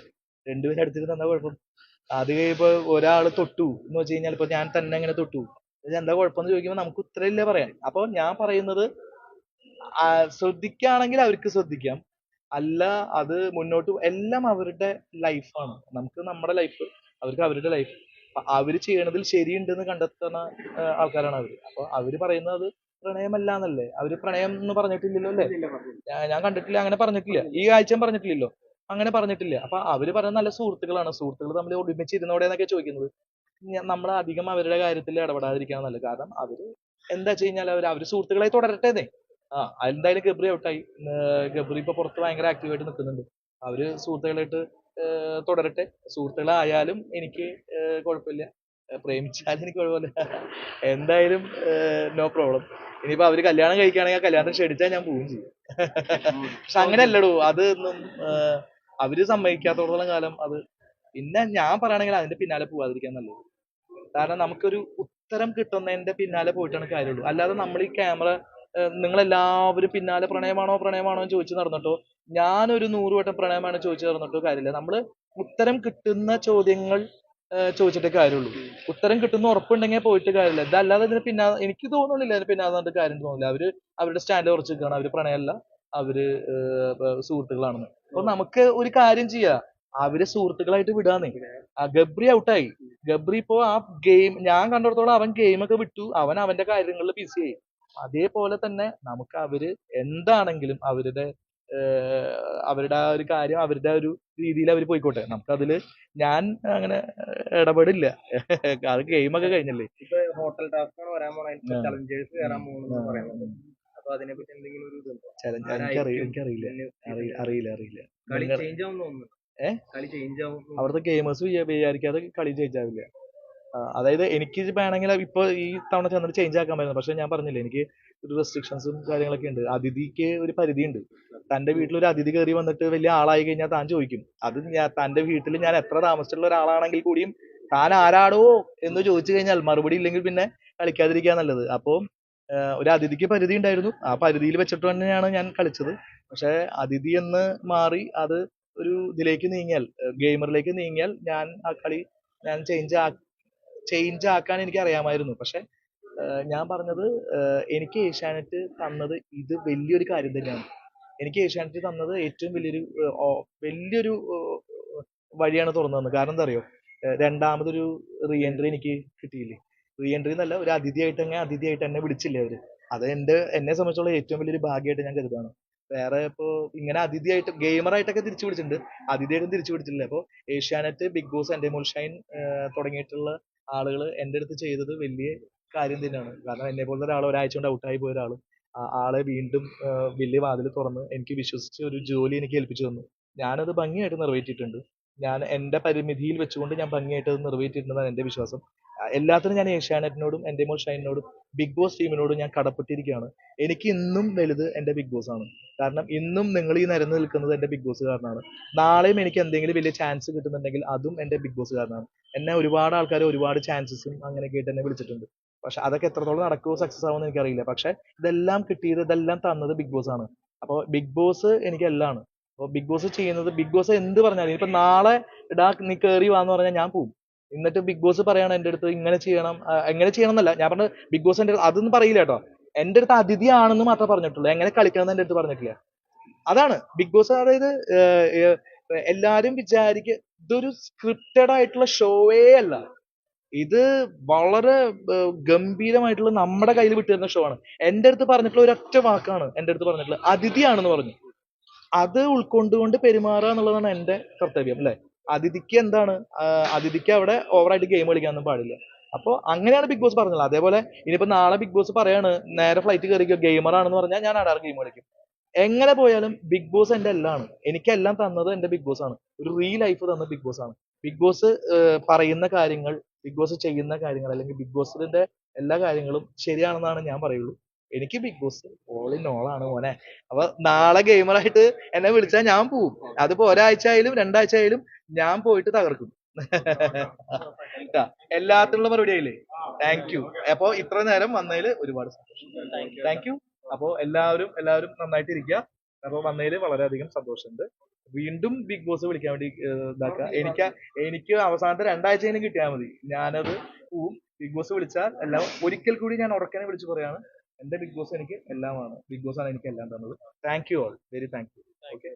രണ്ടുപേരും അടുത്തിരുന്ന് എന്താ കുഴപ്പം? അത് കഴിയുമ്പോ ഒരാൾ തൊട്ടു എന്ന് വെച്ച് കഴിഞ്ഞാൽ ഇപ്പൊ ഞാൻ തന്നെ അങ്ങനെ തൊട്ടു. എന്താ കുഴപ്പം എന്ന് ചോദിക്കുമ്പോൾ നമുക്ക് ഉത്തരവില്ല പറയാൻ. അപ്പൊ ഞാൻ പറയുന്നത് ശ്രദ്ധിക്കുകയാണെങ്കിൽ അവർക്ക് ശ്രദ്ധിക്കാം. അല്ല അത് മുന്നോട്ട് എല്ലാം അവരുടെ ലൈഫാണ് നമുക്ക് നമ്മുടെ ലൈഫ് അവർക്ക് അവരുടെ ലൈഫ് അവർ ചെയ്യണതിൽ ശരിയുണ്ടെന്ന് കണ്ടെത്തുന്ന ആൾക്കാരാണ് അവർ. അപ്പൊ അവർ പറയുന്നത് പ്രണയമല്ല എന്നല്ലേ അവർ പ്രണയം എന്ന് പറഞ്ഞിട്ടില്ലല്ലോ അല്ലേ? ഞാൻ- കണ്ടിട്ടില്ല അങ്ങനെ പറഞ്ഞിട്ടില്ല. ഈ ആഴ്ചയും പറഞ്ഞിട്ടില്ലല്ലോ. അങ്ങനെ പറഞ്ഞിട്ടില്ല. അപ്പൊ അവർ പറയുന്ന നല്ല സുഹൃത്തുക്കളാണ്. സുഹൃത്തുക്കൾ തമ്മിൽ ഒരുമിച്ച് ഇരുന്നോടെ എന്നൊക്കെ ചോദിക്കുന്നത്. നമ്മൾ അധികം അവരുടെ കാര്യത്തിൽ ഇടപെടാതിരിക്കാൻ നല്ലത് കാരണം അവർ എന്താ വെച്ച് കഴിഞ്ഞാൽ അവർ അവർ സുഹൃത്തുക്കളായി തുടരട്ടേന്നേ ആ എന്തായാലും ഗബ്രി ഔട്ടായി ഗബ്രി ഇപ്പൊ പുറത്ത് ഭയങ്കര ആക്റ്റീവായിട്ട് നിൽക്കുന്നുണ്ട്. അവർ സുഹൃത്തുക്കളായിട്ട് തുടരട്ടെ. സുഹൃത്തുക്കളായാലും എനിക്ക് കുഴപ്പമില്ല. പ്രേമിച്ചാലും എനിക്ക് കുഴപ്പമില്ല. എന്തായാലും നോ പ്രോബ്ലം ഇനിയിപ്പോ അവർ കല്യാണം കഴിക്കുകയാണെങ്കിൽ ആ കല്യാണത്തിന് ക്ഷണിച്ചാൽ ഞാൻ പോവുകയും ചെയ്യും. പക്ഷെ അങ്ങനെയല്ലടോ. അത് ഒന്നും ഏർ അവർ സമ്മതിക്കാത്തോളം കാലം അത്. പിന്നെ ഞാൻ പറയുകയാണെങ്കിൽ അതിന്റെ പിന്നാലെ പോവാതിരിക്കാൻ നല്ലത്. കാരണം നമുക്കൊരു ഉത്തരം കിട്ടുന്നതിന്റെ പിന്നാലെ പോയിട്ടാണ് കാര്യമുള്ളൂ. അല്ലാതെ നമ്മൾ ഈ ക്യാമറ നിങ്ങൾ എല്ലാവരും പിന്നാലെ പ്രണയമാണോ പ്രണയമാണോ എന്ന് ചോദിച്ചു നടന്നിട്ടോ? ഞാനൊരു നൂറ് വട്ടം പ്രണയമാണോ ചോദിച്ചു നടന്നിട്ടോ കാര്യമില്ല. നമ്മൾ ഉത്തരം കിട്ടുന്ന ചോദ്യങ്ങൾ ചോദിച്ചിട്ടേ കാര്യമുള്ളൂ. ഉത്തരം കിട്ടുന്ന ഉറപ്പുണ്ടെങ്കിൽ പോയിട്ട് കാര്യമില്ല. ഇതല്ലാതെ ഇതിന് പിന്നാ എനിക്ക് തോന്നുന്നില്ല ഇതിന് പിന്നാലെ നടന്നിട്ട് കാര്യം തോന്നില്ല. അവർ അവരുടെ സ്റ്റാൻഡ് കുറച്ച് നിൽക്കുകയാണ് അവർ പ്രണയമല്ല. അവർ സുഹൃത്തുക്കളാണെന്ന്. അപ്പൊ നമുക്ക് ഒരു കാര്യം ചെയ്യാം. അവരെ സുഹൃത്തുക്കളായിട്ട് വിടാന്നേ. ഗബ്രി ഔട്ടായി. ഗബ്രി ഇപ്പോ ആ ഗെയിം ഞാൻ കണ്ടിടത്തോളം അവൻ ഗെയിമൊക്കെ വിട്ടു. അവൻ അവന്റെ കാര്യങ്ങളിൽ ബിസി ആയി അതേപോലെ തന്നെ നമുക്ക് അവർ എന്താണെങ്കിലും അവരുടെ അവരുടെ ആ ഒരു കാര്യം അവരുടെ ഒരു രീതിയിൽ അവർ പോയിക്കോട്ടെ. നമുക്കതിൽ ഞാൻ അങ്ങനെ ഇടപെടില്ല. അത് ഗെയിമൊക്കെ കഴിഞ്ഞല്ലേ. ഹോട്ടൽ അറിയില്ല അറിയില്ല. അവിടുത്തെ ഗെയിമേഴ്സ് വിചാരിക്കാതെ കളി ആ, അതായത് എനിക്ക് വേണമെങ്കിൽ ഇപ്പൊ ഈ തവണ ചെന്നിട്ട് ചേഞ്ച് ആക്കാൻ പറ്റുന്നു പക്ഷെ ഞാൻ പറഞ്ഞില്ലേ എനിക്ക് ഒരു റെസ്ട്രിക്ഷൻസും കാര്യങ്ങളൊക്കെ ഉണ്ട്. അതിഥിക്ക് ഒരു പരിധിയുണ്ട്. തന്റെ വീട്ടിൽ ഒരു അതിഥി കയറി വന്നിട്ട് വലിയ ആളായി കഴിഞ്ഞാൽ താൻ ചോദിക്കും. അത് ഞാൻ തന്റെ വീട്ടിൽ ഞാൻ എത്ര താമസിച്ചിട്ടുള്ള ഒരാളാണെങ്കിൽ കൂടിയും താൻ ആരാടോ എന്ന് ചോദിച്ചു കഴിഞ്ഞാൽ മറുപടി ഇല്ലെങ്കിൽ പിന്നെ കളിക്കാതിരിക്കുക നല്ലത്. അപ്പോൾ ഒരു അതിഥിക്ക് പരിധി ഉണ്ടായിരുന്നു. ആ പരിധിയിൽ വെച്ചിട്ട് തന്നെയാണ് ഞാൻ കളിച്ചത്. പക്ഷെ അതിഥി എന്ന് മാറി അത് ഒരു ഇതിലേക്ക് നീങ്ങിയാൽ ഗെയിമറിലേക്ക് നീങ്ങിയാൽ ഞാൻ ആ കളി ഞാൻ ചേഞ്ച് ആ ചേഞ്ച് ആക്കാൻ എനിക്ക് അറിയാമായിരുന്നു പക്ഷെ ഞാൻ പറഞ്ഞത് എനിക്ക് ഏഷ്യാനെറ്റ് തന്നത് ഇത് വലിയൊരു കാര്യം തന്നെയാണ്. എനിക്ക് ഏഷ്യാനെറ്റ് തന്നത് ഏറ്റവും വലിയൊരു വലിയൊരു വഴിയാണ് തുറന്നു തന്നത്. കാരണം എന്താ അറിയോ? രണ്ടാമതൊരു റീ എൻട്രി എനിക്ക് കിട്ടിയില്ലേ? റീ എൻട്രി എന്നല്ല ഒരു അതിഥിയായിട്ട് തന്നെ അതിഥിയായിട്ട് എന്നെ വിളിച്ചില്ലേ അവർ? അത് എന്റെ എന്നെ സംബന്ധിച്ചുള്ള ഏറ്റവും വലിയൊരു ഭാഗ്യമായിട്ട് ഞാൻ കരുതാണ് വേറെ ഇപ്പോ ഇങ്ങനെ അതിഥിയായിട്ട് ഗെയിമറായിട്ടൊക്കെ തിരിച്ചു വിളിച്ചിട്ടുണ്ട്. അതിഥിയായിട്ടും തിരിച്ചു വിളിച്ചിട്ടില്ല. അപ്പോൾ ഏഷ്യാനെറ്റ് ബിഗ് ബോസ് എന്റെ മുൾഷൈൻ തുടങ്ങിയിട്ടുള്ള ആളുകൾ എന്റെ അടുത്ത് ചെയ്തത് വലിയ കാര്യം തന്നെയാണ്. കാരണം എന്നെ പോലത്തെ ഒരാൾ ഒരാഴ്ച കൊണ്ട് ഔട്ടായി പോയ ഒരാൾ ആളെ വീണ്ടും വലിയ വാതിൽ തുറന്ന് എനിക്ക് വിശ്വസിച്ച് ഒരു ജോലി എനിക്ക് ഏൽപ്പിച്ചു തന്നു. ഞാനത് ഭംഗിയായിട്ട് നിറവേറ്റിയിട്ടുണ്ട്. ഞാൻ എന്റെ പരിമിതിയിൽ വെച്ചുകൊണ്ട് ഞാൻ ഭംഗിയായിട്ട് അത് നിറവേറ്റിയിട്ടുണ്ടെന്നാണ് എന്റെ വിശ്വാസം. എല്ലാത്തിനും ഞാൻ ഏഷ്യാനെറ്റിനോടും എന്റെ മോൾ ഷൈനിനോടും ബിഗ് ബോസ് ടീമിനോടും ഞാൻ കടപ്പെട്ടിരിക്കുകയാണ്. എനിക്ക് ഇന്നും വലുത് എന്റെ ബിഗ് ബോസ് ആണ്. കാരണം ഇന്നും നിങ്ങൾ ഈ നിരന്ന് നിൽക്കുന്നത് എന്റെ ബിഗ് ബോസ് കാരണമാണ് നാളെയും എനിക്ക് എന്തെങ്കിലും വലിയ ചാൻസ് കിട്ടുന്നുണ്ടെങ്കിൽ അതും എന്റെ ബിഗ് ബോസ് കാരണമാണ് എന്നെ ഒരുപാട് ആൾക്കാർ ഒരുപാട് ചാൻസസും അങ്ങനെ കേട്ട് എന്നെ വിളിച്ചിട്ടുണ്ട്. പക്ഷെ അതൊക്കെ എത്രത്തോളം നടക്കുമോ സക്സസ് ആവുമെന്ന് എനിക്കറിയില്ല. പക്ഷെ ഇതെല്ലാം കിട്ടിയത് ഇതെല്ലാം തന്നത് ബിഗ് ബോസ് ആണ്. അപ്പോൾ ബിഗ് ബോസ് എനിക്ക് എല്ലാമാണ് അപ്പോൾ ബിഗ് ബോസ് ചെയ്യുന്നത് ബിഗ് ബോസ് എന്ത് പറഞ്ഞാലും ഇപ്പൊ നാളെ ഇടാ നീ കയറി വാന്ന് പറഞ്ഞാൽ ഞാൻ പോകും എന്നിട്ട് ബിഗ് ബോസ് പറയണം എന്റെ അടുത്ത് ഇങ്ങനെ ചെയ്യണം എങ്ങനെ ചെയ്യണം എന്നല്ല ഞാൻ പറഞ്ഞ ബിഗ് ബോസ് എന്റെ അതൊന്നും പറയില്ല കേട്ടോ. എന്റെ അടുത്ത് അതിഥിയാണെന്ന് മാത്രമേ പറഞ്ഞിട്ടുള്ളൂ. എങ്ങനെ കളിക്കണം എന്ന് എന്റെ അടുത്ത് പറഞ്ഞിട്ടില്ല. അതാണ് ബിഗ് ബോസ് അതായത് എല്ലാരും വിചാരിക്ക ഇതൊരു സ്ക്രിപ്റ്റഡ് ആയിട്ടുള്ള ഷോയേ അല്ല. ഇത് വളരെ ഗംഭീരമായിട്ടുള്ള നമ്മുടെ കയ്യിൽ വിട്ടുതരുന്ന ഷോ ആണ്. എന്റെ അടുത്ത് പറഞ്ഞിട്ടുള്ള ഒരൊറ്റ വാക്കാണ് എന്റെ അടുത്ത് പറഞ്ഞിട്ടുള്ളത്. അതിഥിയാണെന്ന് പറഞ്ഞു. അത് ഉൾക്കൊണ്ടുകൊണ്ട് പെരുമാറുക എന്നുള്ളതാണ് എന്റെ കർത്തവ്യം അല്ലെ? അതിഥിക്ക് എന്താണ്? അതിഥിക്ക് അവിടെ ഓവറായിട്ട് ഗെയിം കളിക്കാനൊന്നും പാടില്ല. അപ്പോൾ അങ്ങനെയാണ് ബിഗ് ബോസ് പറഞ്ഞത്. അതേപോലെ ഇനിയിപ്പോ നാളെ ബിഗ് ബോസ് പറയാണ് നേരെ ഫ്ലൈറ്റ് കയറി ഗെയിമർ ആണെന്ന് പറഞ്ഞാൽ ഞാൻ അടാറ് ഗെയിം കളിക്കും? എങ്ങനെ പോയാലും ബിഗ് ബോസ് എന്റെ എല്ലാമാണ് എനിക്കെല്ലാം തന്നത് എന്റെ ബിഗ് ബോസ് ആണ്. ഒരു റീ ലൈഫ് തന്ന ബിഗ് ബോസ് ആണ്. ബിഗ് ബോസ് പറയുന്ന കാര്യങ്ങൾ ബിഗ് ബോസ് ചെയ്യുന്ന കാര്യങ്ങൾ അല്ലെങ്കിൽ ബിഗ് ബോസിന്റെ എല്ലാ കാര്യങ്ങളും ശരിയാണെന്നാണ് ഞാൻ പറയുള്ളൂ. എനിക്ക് Bigg Boss. All in all ആണ് മോനെ. അപ്പൊ നാളെ ഗെയിമറായിട്ട് എന്നെ വിളിച്ചാൽ ഞാൻ പോവും. അതിപ്പോ ഒരാഴ്ച ആയാലും രണ്ടാഴ്ച ആയാലും ഞാൻ പോയിട്ട് തകർക്കും. എല്ലാത്തിനുള്ള മറുപടി ആയില്ലേ? താങ്ക് യു അപ്പൊ ഇത്ര നേരം വന്നതിൽ ഒരുപാട് സന്തോഷം. താങ്ക് യു അപ്പോ എല്ലാവരും എല്ലാവരും നന്നായിട്ട് ഇരിക്കുക അപ്പൊ വന്നതിൽ വളരെയധികം സന്തോഷമുണ്ട്. വീണ്ടും ബിഗ് ബോസ് വിളിക്കാൻ വേണ്ടി ഇതാക്കുക. എനിക്ക് എനിക്ക് അവസാനത്തെ രണ്ടാഴ്ചയിലും കിട്ടിയാൽ മതി. ഞാനത് പോവും. ബിഗ് ബോസ് വിളിച്ചാൽ എല്ലാം ഒരിക്കൽ കൂടി ഞാൻ ഉറക്കനെ വിളിച്ചു പറയാണ്. എന്റെ ബിഗ് ബോസ് എനിക്ക് എല്ലാമാണ്. ബിഗ് ബോസ് ആണ് എനിക്ക് എല്ലാം തന്നത്. Thank you all very thank you okay